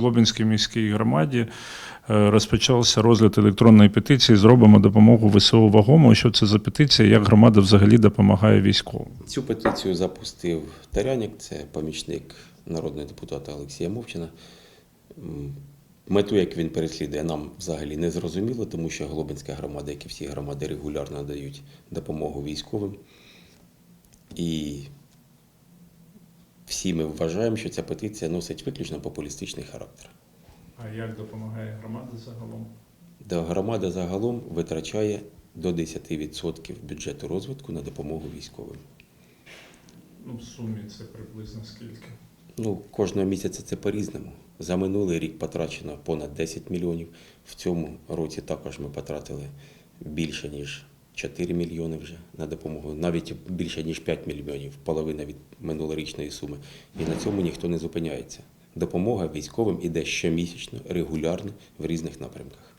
Лобінській міській громаді е, розпочався розгляд електронної петиції Зробимо допомогу ВСУ вагому. Що це за петиція? Як громада взагалі допомагає військовим? Цю петицію запустив Таряник, це помічник народного депутата Олексія Мовчина. Мету, як він переслідує, нам взагалі не зрозуміло, тому що Глобинська громада, як і всі громади, регулярно надають допомогу військовим. І всі ми вважаємо, що ця петиція носить виключно популістичний характер. А як допомагає громада загалом? Де громада загалом витрачає до 10% бюджету розвитку на допомогу військовим. Ну, в сумі це приблизно скільки? Ну, кожного місяця це по-різному. За минулий рік потрачено понад 10 мільйонів. В цьому році також ми потратили більше, ніж 4 мільйони вже на допомогу, навіть більше, ніж 5 мільйонів, половина від минулорічної суми. І на цьому ніхто не зупиняється. Допомога військовим іде щомісячно, регулярно в різних напрямках.